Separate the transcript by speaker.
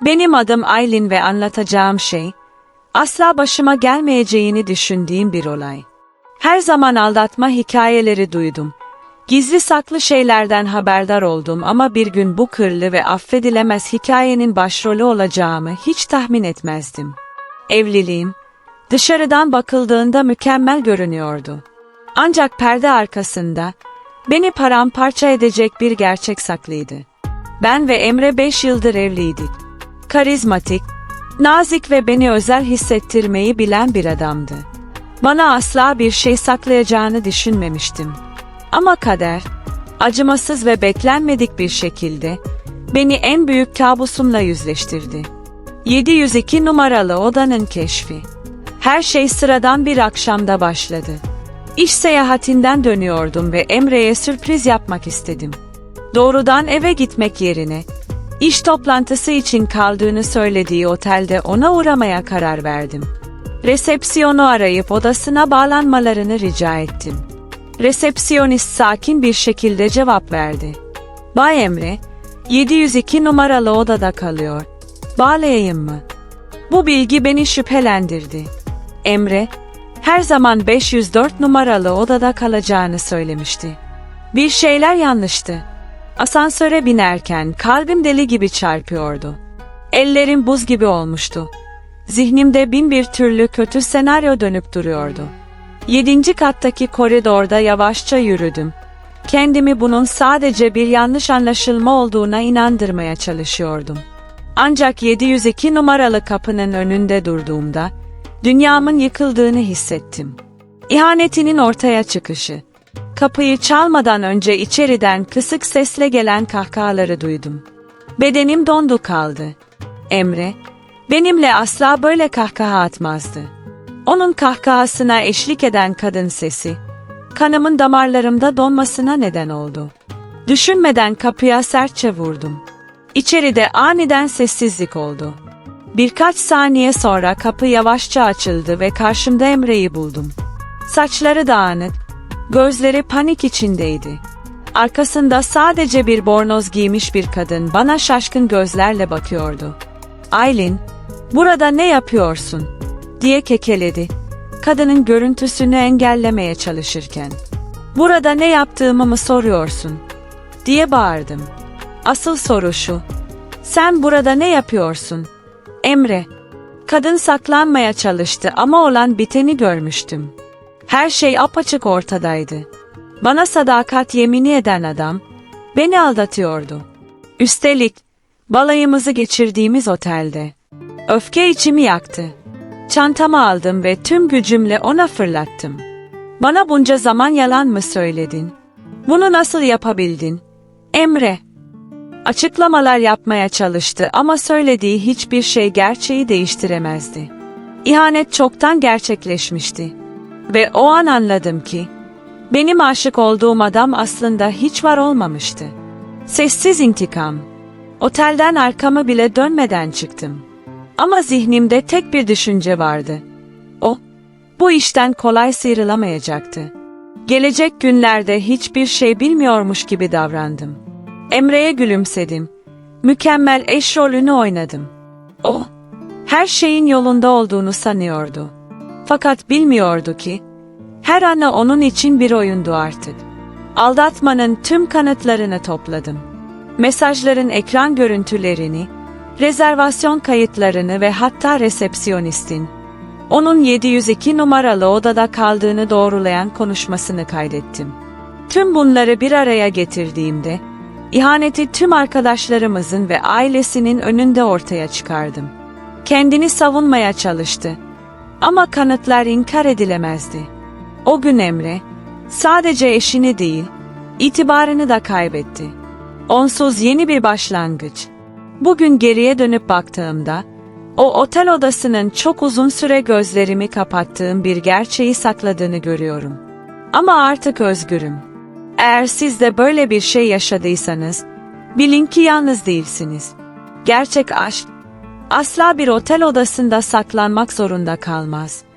Speaker 1: Benim adım Aylin ve anlatacağım şey, asla başıma gelmeyeceğini düşündüğüm bir olay. Her zaman aldatma hikayeleri duydum. Gizli saklı şeylerden haberdar oldum ama bir gün bu kırlı ve affedilemez hikayenin başrolü olacağımı hiç tahmin etmezdim. Evliliğim, dışarıdan bakıldığında mükemmel görünüyordu. Ancak perde arkasında, beni paramparça edecek bir gerçek saklıydı. Ben ve Emre 5 yıldır evliydik. Karizmatik, nazik ve beni özel hissettirmeyi bilen bir adamdı. Bana asla bir şey saklayacağını düşünmemiştim. Ama kader, acımasız ve beklenmedik bir şekilde beni en büyük kabusumla yüzleştirdi. 702 numaralı odanın keşfi. Her şey sıradan bir akşamda başladı. İş seyahatinden dönüyordum ve Emre'ye sürpriz yapmak istedim. Doğrudan eve gitmek yerine iş toplantısı için kaldığını söylediği otelde ona uğramaya karar verdim. Resepsiyonu arayıp odasına bağlanmalarını rica ettim. Resepsiyonist sakin bir şekilde cevap verdi. Bay Emre, 702 numaralı odada kalıyor. Bağlayayım mı? Bu bilgi beni şüphelendirdi. Emre, her zaman 504 numaralı odada kalacağını söylemişti. Bir şeyler yanlıştı. Asansöre binerken kalbim deli gibi çarpıyordu. Ellerim buz gibi olmuştu. Zihnimde bin bir türlü kötü senaryo dönüp duruyordu. Yedinci kattaki koridorda yavaşça yürüdüm. Kendimi bunun sadece bir yanlış anlaşılma olduğuna inandırmaya çalışıyordum. Ancak 702 numaralı kapının önünde durduğumda dünyamın yıkıldığını hissettim. İhanetinin ortaya çıkışı. Kapıyı çalmadan önce içeriden kısık sesle gelen kahkahaları duydum. Bedenim dondu kaldı. Emre, benimle asla böyle kahkaha atmazdı. Onun kahkahasına eşlik eden kadın sesi, kanımın damarlarımda donmasına neden oldu. Düşünmeden kapıya sertçe vurdum. İçeride aniden sessizlik oldu. Birkaç saniye sonra kapı yavaşça açıldı ve karşımda Emre'yi buldum. Saçları dağınık, gözleri panik içindeydi. Arkasında sadece bir bornoz giymiş bir kadın bana şaşkın gözlerle bakıyordu. Aylin, burada ne yapıyorsun? diye kekeledi. Kadının görüntüsünü engellemeye çalışırken. Burada ne yaptığımı mı soruyorsun? diye bağırdım. Asıl soru şu. Sen burada ne yapıyorsun? Emre. Kadın saklanmaya çalıştı ama olan biteni görmüştüm. Her şey apaçık ortadaydı. Bana sadakat yemini eden adam beni aldatıyordu. Üstelik balayımızı geçirdiğimiz otelde. Öfke içimi yaktı. Çantamı aldım ve tüm gücümle ona fırlattım. Bana bunca zaman yalan mı söyledin? Bunu nasıl yapabildin? Emre. Açıklamalar yapmaya çalıştı ama söylediği hiçbir şey gerçeği değiştiremezdi. İhanet çoktan gerçekleşmişti. Ve o an anladım ki, benim aşık olduğum adam aslında hiç var olmamıştı. Sessiz intikam. Otelden arkamı bile dönmeden çıktım. Ama zihnimde tek bir düşünce vardı. O, bu işten kolay sıyrılamayacaktı. Gelecek günlerde hiçbir şey bilmiyormuş gibi davrandım. Emre'ye gülümsedim. Mükemmel eş rolünü oynadım. O, her şeyin yolunda olduğunu sanıyordu. Fakat bilmiyordu ki, her ana onun için bir oyundu artık. Aldatmanın tüm kanıtlarını topladım. Mesajların ekran görüntülerini, rezervasyon kayıtlarını ve hatta resepsiyonistin, onun 702 numaralı odada kaldığını doğrulayan konuşmasını kaydettim. Tüm bunları bir araya getirdiğimde, ihaneti tüm arkadaşlarımızın ve ailesinin önünde ortaya çıkardım. Kendini savunmaya çalıştı. Ama kanıtlar inkar edilemezdi. O gün Emre, sadece eşini değil, itibarını da kaybetti. Onsuz yeni bir başlangıç. Bugün geriye dönüp baktığımda, o otel odasının çok uzun süre gözlerimi kapattığım bir gerçeği sakladığını görüyorum. Ama artık özgürüm. Eğer siz de böyle bir şey yaşadıysanız, bilin ki yalnız değilsiniz. Gerçek aşk, asla bir otel odasında saklanmak zorunda kalmaz.